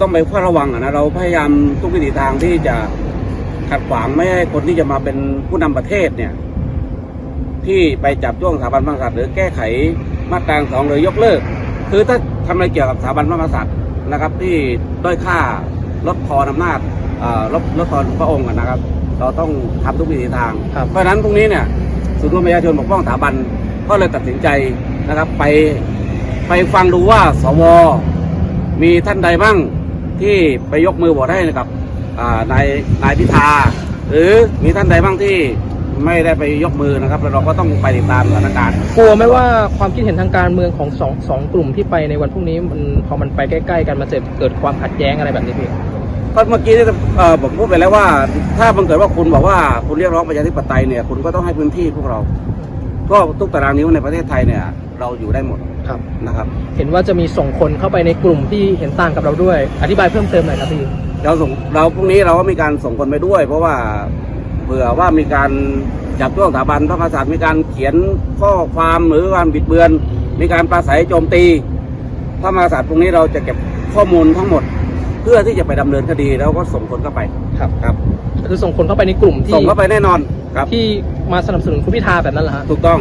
ต้องไปเฝ้าระวังอะนะเราพยายามทุกวิถีทางที่จะขัดขวางไม่ให้คนที่จะมาเป็นผู้นำประเทศเนี่ย ที่ไปจับจ้วงสถาบันพระมหากษัตริย์หรือแก้ไขมาตราสองหรือยกเลิก คือถ้าทำอะไรเกี่ยวกับสถาบันพระมหากษัตริย์นะครับ ที่ด้อยค่าลดทอนอำนาจอ่าลดลดทอนพระองค์อะนะครับ เราต้องทำทุกวิถีทางครับเพราะฉะนั้นพรุ่งนี้เนี่ยศูนย์รวมประชาชนปกป้องสถาบันก็เลยตัดสินใจนะครับ ไปไปฟังดูว่าสวมีท่านใดบ้าง ที่ไปยกมือโหวตให้นะครับอ่านายนายพิธา หรือมีท่านใดบ้างที่ไม่ได้ไปยกมือนะครับแล้วเราก็ต้องไปติดตามสถานการณ์กลัวไหมว่าความคิดเห็นทางการเมืองของสองสองกลุ่มที่ไปในวันพรุ่งนี้มันพอมันไปใกล้ ๆ กันมันจะเกิดความขัดแย้งอะไรแบบนี้พี่ก็เมื่อกี้ที่เอ่อผมพูดไปแล้วว่า ถ้าบังเกิดว่าคุณบอกว่าคุณเรียกร้องประชาธิปไตยเนี่ยคุณก็ต้องให้พื้นที่พวกเรา ก็ทุกตารางนิ้วในประเทศไทยเนี่ย เราอยู่ได้หมด ครับนะครับ เห็นว่าจะมีส่งคนเข้าไปในกลุ่มที่เห็นต่างกับเราด้วย อธิบายเพิ่มเติมหน่อยครับพี่เราส่งเราพรุ่งนี้เราก็มีการส่งคนไปด้วย เพราะว่าเผื่อว่ามีการจับจ้วงสถาบันพระมหากษัตริย์มีการเขียนข้อความหรือการบิดเบือน มีการปราศัยโจมตี พระมหากษัตริย์พรุ่งนี้เราจะเก็บข้อมูลทั้งหมด เพื่อที่จะไปดำเนินคดีแล้วก็ส่งคนเข้าไปครับครับคือส่งคนเข้าไปในกลุ่มที่ส่งเข้าไปแน่นอนครับที่มาสนับสนุนคุณพิธาแบบนั้นเหรอฮะถูกต้อง